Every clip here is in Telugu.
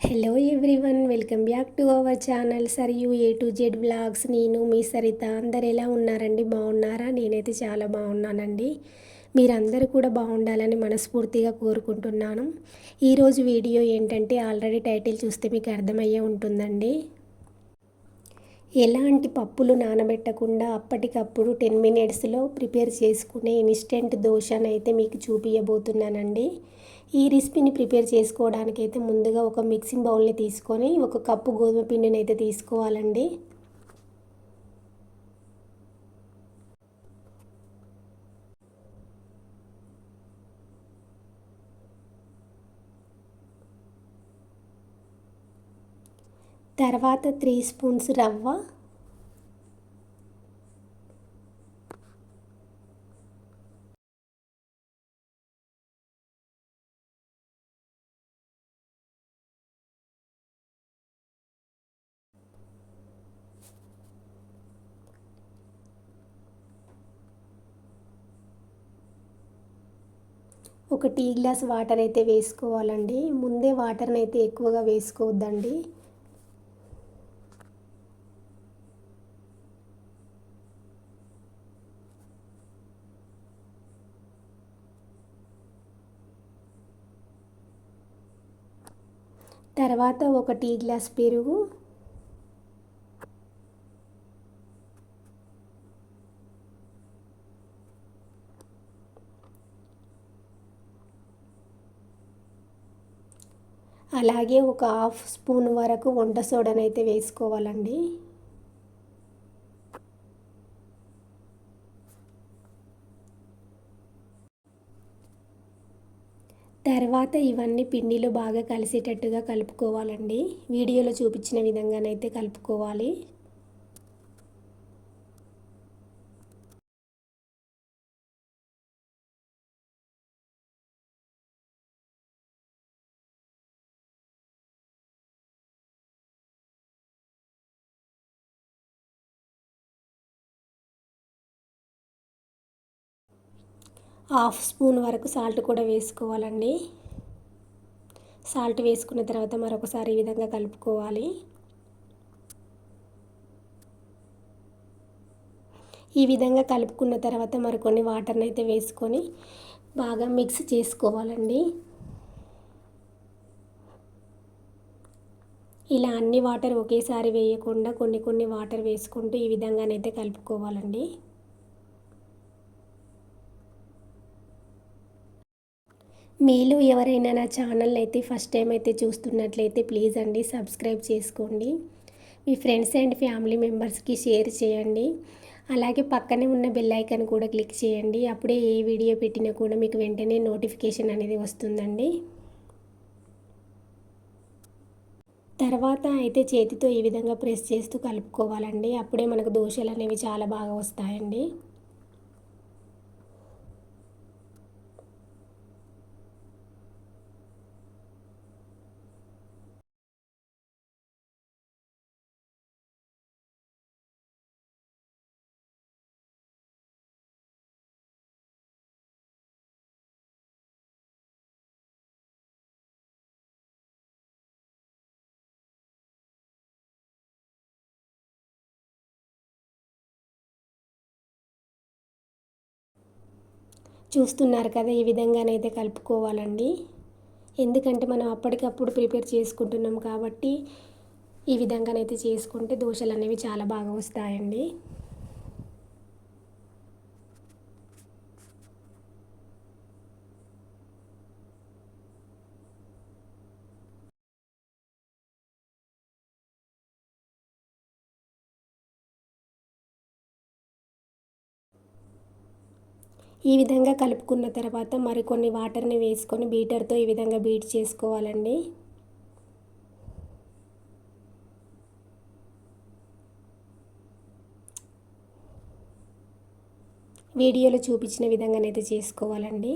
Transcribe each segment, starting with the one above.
Hello everyone welcome back to our channel Sarayu A to Z blogs నేను మీ సరిత అందరు ఎలా ఉన్నారండి? బాగున్నారా? నేనైతే చాలా బాగున్నానండి. మీరందరూ కూడా బాగుండాలని మనస్ఫూర్తిగా కోరుకుంటున్నాను. ఈరోజు వీడియో ఏంటంటే ఆల్రెడీ టైటిల్ చూస్తే మీకు అర్థమయ్యే ఉంటుందండి. ఎలాంటి పప్పులు నానబెట్టకుండా అప్పటికప్పుడు టెన్ మినిట్స్లో ప్రిపేర్ చేసుకునే ఇన్స్టెంట్ దోశనైతే మీకు చూపించబోతున్నానండి ఈ రెసిపీని ప్రిపేర్ చేసుకోవడానికి అయితే ముందుగా ఒక మిక్సింగ్ బౌల్ని తీసుకొని ఒక కప్పు గోధుమ పిండిని అయితే తీసుకోవాలండి. తర్వాత త్రీ స్పూన్స్ రవ్వ ఒక టీ గ్లాస్ వాటర్ అయితే వేసుకోవాలండి. ముందే వాటర్ని అయితే ఎక్కువగా వేసుకోవద్దండి. తర్వాత ఒక టీ గ్లాస్ పెరుగు అలాగే ఒక హాఫ్ స్పూన్ వరకు వంట సోడానైతే వేసుకోవాలండి. తర్వాత ఇవన్నీ పిండిలో బాగా కలిసేటట్టుగా కలుపుకోవాలండి. వీడియోలో చూపించిన విధంగానైతే కలుపుకోవాలి. హాఫ్ స్పూన్ వరకు సాల్ట్ కూడా వేసుకోవాలండి. సాల్ట్ వేసుకున్న తర్వాత మరొకసారి ఈ విధంగా కలుపుకోవాలి. ఈ విధంగా కలుపుకున్న తర్వాత మరికొన్ని వాటర్ని అయితే వేసుకొని బాగా మిక్స్ చేసుకోవాలండి. ఇలా అన్ని వాటర్ ఒకేసారి వేయకుండా కొన్ని కొన్ని వాటర్ వేసుకుంటూ ఈ విధంగానైతే కలుపుకోవాలండి. మీలో ఎవరైనా నా ఛానల్ అయితే ఫస్ట్ టైం అయితే చూస్తున్నట్లయితే ప్లీజ్ అండి సబ్స్క్రైబ్ చేసుకోండి. మీ ఫ్రెండ్స్ అండ్ ఫ్యామిలీ మెంబర్స్కి షేర్ చేయండి. అలాగే పక్కనే ఉన్న బెల్ ఐకాన్ కూడా క్లిక్ చేయండి. అప్పుడే ఏ వీడియో పెట్టినా కూడా మీకు వెంటనే నోటిఫికేషన్ అనేది వస్తుందండి. తర్వాత అయితే చేతితో ఈ విధంగా ప్రెస్ చేస్తూ కలుపుకోవాలండి. అప్పుడే మనకు దోశలు అనేవి చాలా బాగా వస్తాయండి. చూస్తున్నారు కదా ఈ విధంగానైతే కలుపుకోవాలండి. ఎందుకంటే మనం అప్పటికప్పుడు ప్రిపేర్ చేసుకుంటున్నాం కాబట్టి ఈ విధంగానైతే చేసుకుంటే దోశలు అనేవి చాలా బాగా వస్తాయండి. ఈ విధంగా కలుపుకున్న తర్వాత మరికొన్ని వాటర్ని వేసుకొని బీటర్తో ఈ విధంగా బీట్ చేసుకోవాలండి. వీడియోలో చూపించిన విధంగానైతే చేసుకోవాలండి.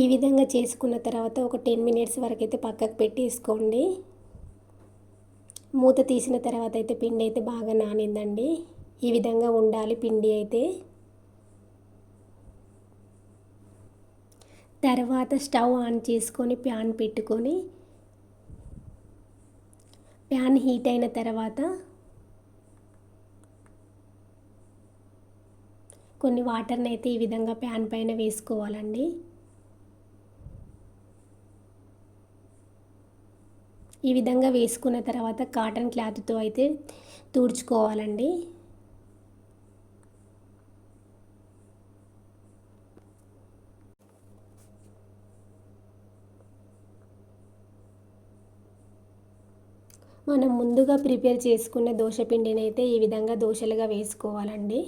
ఈ విధంగా చేసుకున్న తర్వాత ఒక టెన్ మినిట్స్ వరకు అయితే పక్కకు పెట్టేసుకోండి. మూత తీసిన తర్వాత అయితే పిండి అయితే బాగా నానిందండి. ఈ విధంగా ఉండాలి పిండి అయితే. తర్వాత స్టవ్ ఆన్ చేసుకొని ప్యాన్ పెట్టుకొని ప్యాన్ హీట్ అయిన తర్వాత కొన్ని వాటర్ని అయితే ఈ విధంగా ప్యాన్ పైన వేసుకోవాలండి. ఈ విధంగా వేసుకున్న తర్వాత కాటన్ క్లాత్తో అయితే తుడుచుకోవాలండి. మనం ముందుగా ప్రిపేర్ చేసుకున్న దోశ అయితే ఈ విధంగా దోశలుగా వేసుకోవాలండి.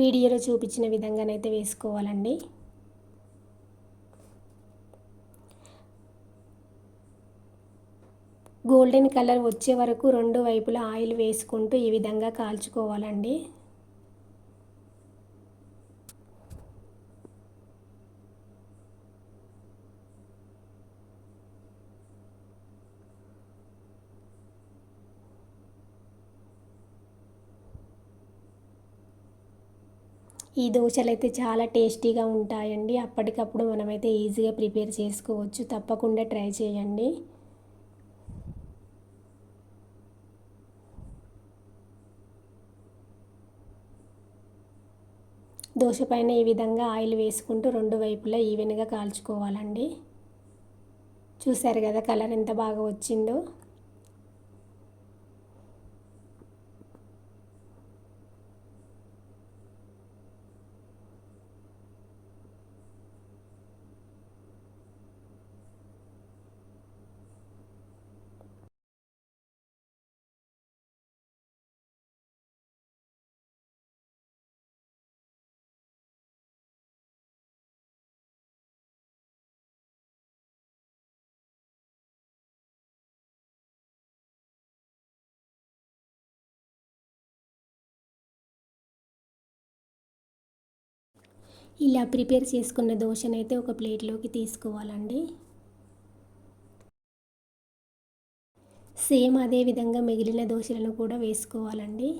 వీడియోలో చూపించిన విధంగానైతే వేసుకోవాలండి. గోల్డెన్ కలర్ వచ్చే వరకు రెండు వైపులా ఆయిల్ వేసుకుంటూ ఈ విధంగా కాల్చుకోవాలండి. ఈ దోశలు అయితే చాలా టేస్టీగా ఉంటాయండి. అప్పటికప్పుడు మనమైతే ఈజీగా ప్రిపేర్ చేసుకోవచ్చు. తప్పకుండా ట్రై చేయండి. దోశ పైన ఈ విధంగా ఆయిల్ వేసుకుంటూ రెండు వైపులా ఈవెన్గా కాల్చుకోవాలండి. చూసారు కదా కలర్ ఎంత బాగా వచ్చిందో. ఇలా ప్రిపేర్ చేసుకున్న దోశనైతే ఒక ప్లేట్లోకి తీసుకోవాలండి. సేమ్ అదే విధంగా మిగిలిన దోశలను కూడా వేసుకోవాలండి.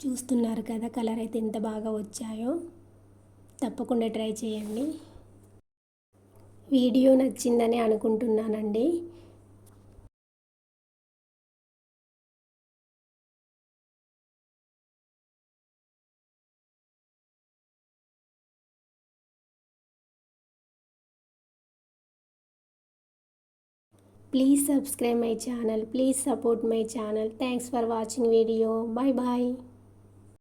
చూస్తున్నారు కదా కలర్ అయితే ఎంత బాగా వచ్చాయో. తప్పకుండా ట్రై చేయండి. వీడియో నచ్చిందని అనుకుంటున్నానండి. Please subscribe my channel please support my channel thanks for watching video bye bye